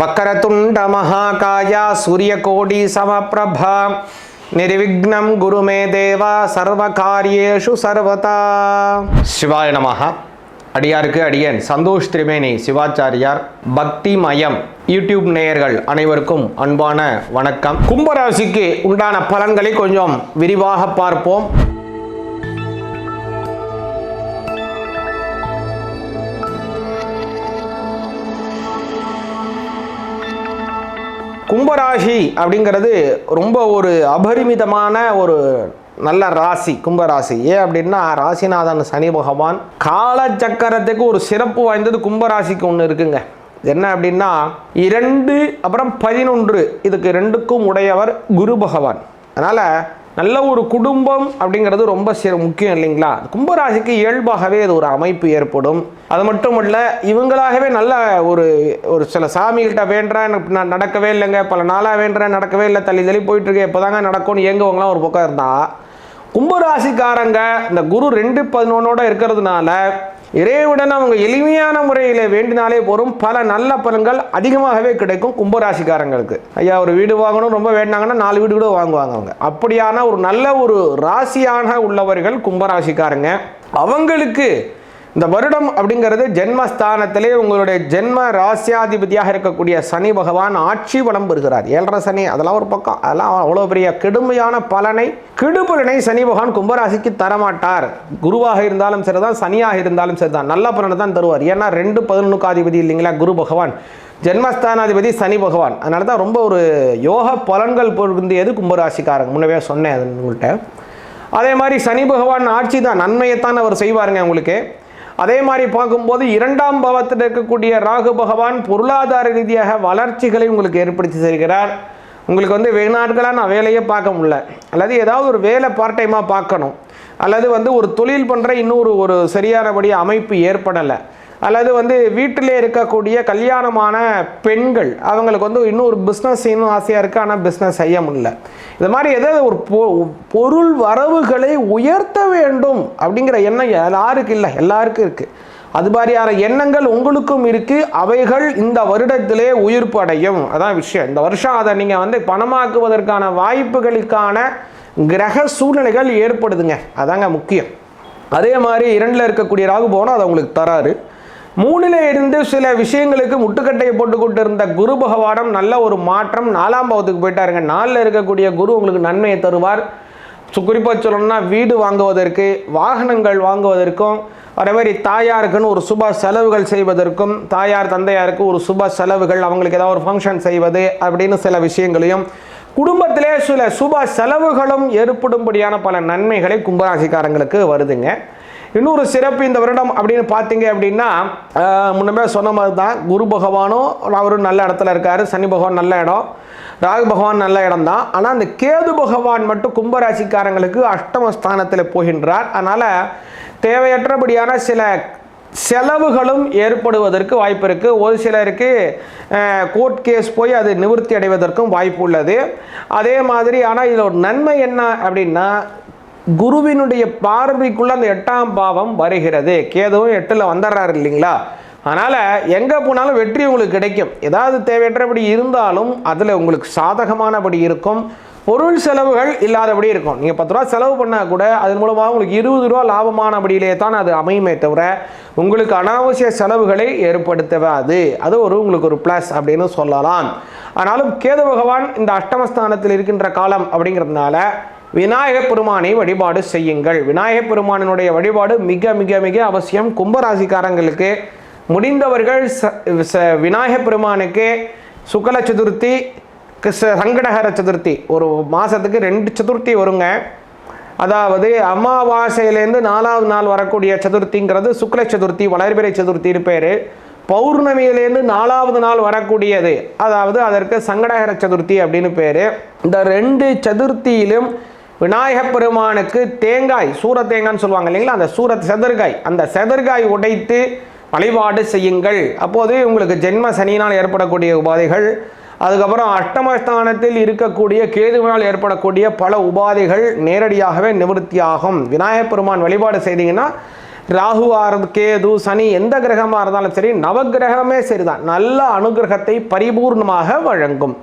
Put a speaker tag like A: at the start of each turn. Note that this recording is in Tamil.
A: வக்கரதுண்ட மகாகாயா சூரியகோடி சமப்பிரபா. நிர்விக்னம் குருமே தேவா சர்வ காரியேஷு சர்வதா. சிவாய நமகா அடியாருக்கு அடியன். சந்தோஷ் திரிவேணி சிவாச்சாரியார். பக்தி மயம் யூடியூப் நேயர்கள் அனைவருக்கும் அன்பான வணக்கம். கும்பராசிக்கு உண்டான பலன்களை கொஞ்சம் விரிவாக பார்ப்போம். கும்பராசி அப்படிங்கிறது ரொம்ப ஒரு அபரிமிதமான ஒரு நல்ல ராசி கும்பராசி. ஏன் அப்படின்னா ராசிநாதன் சனி பகவான் காலச்சக்கரத்துக்கு ஒரு சிறப்பு வாய்ந்தது கும்பராசிக்கு ஒன்று இருக்குங்க. என்ன அப்படின்னா இரண்டு அப்புறம் பதினொன்று இதுக்கு ரெண்டுக்கும் உடையவர் குரு பகவான். அதனால் நல்ல ஒரு குடும்பம் அப்படிங்கிறது ரொம்ப முக்கியம் இல்லைங்களா? கும்பராசிக்கு இயல்பாகவே அது ஒரு அமைப்பு ஏற்படும். அது மட்டும் இல்லை இவங்களாகவே நல்ல ஒரு ஒரு சில சாமிகிட்ட வேண்டுறேன் நான் நடக்கவே இல்லைங்க. பல நாளாக வேண்டுறேன் நடக்கவே இல்லை தள்ளி தள்ளி போயிட்டுருக்கேன் இப்போ தாங்க நடக்கும்னு இயங்குவங்களாம் ஒரு பக்கம் இருந்தால் கும்பராசிக்காரங்க இந்த குரு ரெண்டு பதினொன்னோட இருக்கிறதுனால இறைவுடன் அவங்க எளிமையான முறையில் வேண்டினாலே போகும் பல நல்ல பலன்கள் அதிகமாகவே கிடைக்கும் கும்பராசிக்காரங்களுக்கு. ஐயா ஒரு வீடு வாங்கணும் ரொம்ப வேண்டாங்கன்னா நாலு வீடு கூட வாங்குவாங்க அவங்க. அப்படியான ஒரு நல்ல ஒரு ராசியான உள்ளவர்கள் கும்பராசிக்காரங்க. அவங்களுக்கு இந்த வருடம் அப்படிங்கிறது ஜென்மஸ்தானத்திலே உங்களுடைய ஜென்ம ராசியாதிபதியாக இருக்கக்கூடிய சனி பகவான் ஆட்சி வளம் பெறுகிறார். ஏழரை சனி அதெல்லாம் ஒரு பக்கம். அதெல்லாம் அவ்வளோ பெரிய கெடுமையான பலனை கெடுபலனை சனி பகவான் கும்பராசிக்கு தரமாட்டார். குருவாக இருந்தாலும் சரிதான் சனியாக இருந்தாலும் சரிதான். நல்ல பலனை தான் தருவார். ஏன்னா ரெண்டு பதினொன்றுக்காதிபதி இல்லைங்களா? குரு பகவான். ஜென்மஸ்தானாதிபதி சனி பகவான். அதனால தான் ரொம்ப ஒரு யோக பலன்கள் பொருந்தியது கும்பராசிக்காரங்க. முன்னவே சொன்னேன் அது உங்கள்கிட்ட. அதே மாதிரி சனி பகவான் ஆட்சி தான். நன்மையைத்தான் அவர் செய்வாருங்க உங்களுக்கு அதே மாதிரி பார்க்கும்போது இரண்டாம் பாவத்தில் இருக்கக்கூடிய ராகு பகவான் பொருளாதார ரீதியாக வளர்ச்சிகளை உங்களுக்கு ஏற்படுத்தி தருகிறார். உங்களுக்கு வந்து வெகு நாட்களாக நான் வேலையே பார்க்க முடியல. அல்லது ஏதாவது ஒரு வேலை பார்ட் டைமாக பார்க்கணும். அல்லது வந்து ஒரு தொழில் பண்ணுற இன்னொரு ஒரு சரியானபடி அமைப்பு ஏற்படலை. அல்லது வந்து வீட்டிலே இருக்கக்கூடிய கல்யாணமான பெண்கள் அவங்களுக்கு வந்து இன்னும் ஒரு பிஸ்னஸ் செய்யணும் ஆசையாக இருக்குது ஆனால் பிஸ்னஸ் செய்ய முடியல. இது மாதிரி ஏதாவது ஒரு பொ- பொருள் வரவுகளை உயர்த்த வேண்டும் அப்படிங்கிற எண்ணம் யாருக்கு இல்லை? எல்லாருக்கும் இருக்குது அது மாதிரியான எண்ணங்கள் உங்களுக்கும் இருக்குது அவைகள் இந்த வருடத்திலே உயிர்ப்பு அடையும். அதான் விஷயம். இந்த வருஷம் அதை நீங்கள் வந்து பணமாக்குவதற்கான வாய்ப்புகளுக்கான கிரக சூழ்நிலைகள் ஏற்படுதுங்க. அதாங்க முக்கியம். அதே மாதிரி இரண்டில் இருக்கக்கூடிய ராகு போனால் அதை உங்களுக்கு தராரு. மூணில் இருந்து சில விஷயங்களுக்கு முட்டுக்கட்டையை போட்டுக்கிட்டு இருந்த குரு பகவானம் நல்ல ஒரு மாற்றம் நாலாம் பாவத்துக்கு போயிட்டாருங்க. நாலில் இருக்கக்கூடிய குரு உங்களுக்கு நன்மையை தருவார். குறிப்பாக சொல்லணும்னா வீடு வாங்குவதற்கு வாகனங்கள் வாங்குவதற்கும் அதே மாதிரி தாயாருக்குன்னு ஒரு சுப செலவுகள் செய்வதற்கும் தாயார் தந்தையாருக்கு ஒரு சுப செலவுகள் அவங்களுக்கு ஏதாவது ஒரு ஃபங்க்ஷன் செய்வது அப்படின்னு சில விஷயங்களையும் குடும்பத்திலே சில சுப செலவுகளும் ஏற்படும்படியான பல நன்மைகளை கும்பராசிக்காரங்களுக்கு வருதுங்க. இன்னொரு சிறப்பு இந்த வருடம் அப்படின்னு பார்த்தீங்க அப்படின்னா முன்னமே சொன்ன மாதிரி தான் குரு பகவானும் அவரும் நல்ல இடத்துல இருக்காரு. சனி பகவான் நல்ல இடம். ராகு பகவான் நல்ல இடம் தான். ஆனால் அந்த கேது பகவான் மட்டும் கும்பராசிக்காரங்களுக்கு அஷ்டமஸ்தானத்தில் போகின்றார். அதனால் தேவையற்றபடியான சில செலவுகளும் ஏற்படுவதற்கு வாய்ப்பு இருக்குது ஒரு சிலருக்கு கோர்ட் கேஸ் போய் அது நிவர்த்தி அடைவதற்கும் வாய்ப்பு உள்ளது. அதே மாதிரி ஆனால் இதில் ஒரு நன்மை என்ன அப்படின்னா குருவினுடைய பார்வைக்குள்ள அந்த எட்டாம் பாவம் வருகிறது. கேதுவும் எட்டில் வந்துடுறாரு இல்லைங்களா? அதனால் எங்கே போனாலும் வெற்றி உங்களுக்கு கிடைக்கும். ஏதாவது தேவையற்றபடி இருந்தாலும் அதில் உங்களுக்கு சாதகமானபடி இருக்கும். பொருள் செலவுகள் இல்லாதபடி இருக்கும். நீங்கள் பத்து ரூபா செலவு பண்ணால் கூட அதன் மூலமாக உங்களுக்கு இருபது ரூபா லாபமானபடியிலே தான் அது அமையுமே தவிர உங்களுக்கு அனாவசிய செலவுகளை ஏற்படுத்தவாது அது ஒரு உங்களுக்கு ஒரு ப்ளஸ் அப்படின்னு சொல்லலாம். ஆனாலும் கேது பகவான் இந்த அஷ்டமஸ்தானத்தில் இருக்கின்ற காலம் அப்படிங்கிறதுனால விநாயகப் பெருமானை வழிபாடு செய்யுங்கள். விநாயகப் பெருமானினுடைய வழிபாடு மிக மிக மிக அவசியம். கும்பராசிக்காரங்களுக்கு முடிந்தவர்கள் ச- ச- விநாயகப் பெருமானுக்கு சுக்ல சதுர்த்தி கிருஷ்ண சங்கடஹர சதுர்த்தி. ஒரு மாதத்துக்கு ரெண்டு சதுர்த்தி வருங்க. அதாவது அமாவாசையிலேருந்து நாலாவது நாள் வரக்கூடிய சதுர்த்திங்கிறது சுக்ல சதுர்த்தி வளர்பிறை சதுர்த்தின்னு பேர். பௌர்ணமியிலேருந்து நாலாவது நாள் வரக்கூடியது. அதாவது அதற்கு சங்கடஹர சதுர்த்தி அப்படின்னு பேர். இந்த ரெண்டு சதுர்த்தியிலும் விநாயகப் பெருமானுக்கு தேங்காய் சூர தேங்காய்னு சொல்லுவாங்க இல்லைங்களா? அந்த சூர செதற்காய். அந்த செதற்காய் உடைத்து வழிபாடு செய்யுங்கள். அப்போது உங்களுக்கு ஜென்ம சனியினால் ஏற்படக்கூடிய உபாதைகள் அதுக்கப்புறம் அஷ்டமஸ்தானத்தில் இருக்கக்கூடிய கேதுவினால் ஏற்படக்கூடிய பல உபாதைகள் நேரடியாகவே நிவர்த்தியாகும். விநாயகப் பெருமான் வழிபாடு செய்தீங்கன்னா ராகுவாக இருந்து கேது சனி எந்த கிரகமாக இருந்தாலும் சரி நவகிரகமே சரிதான். நல்ல அனுகிரகத்தை பரிபூர்ணமாக வழங்கும்.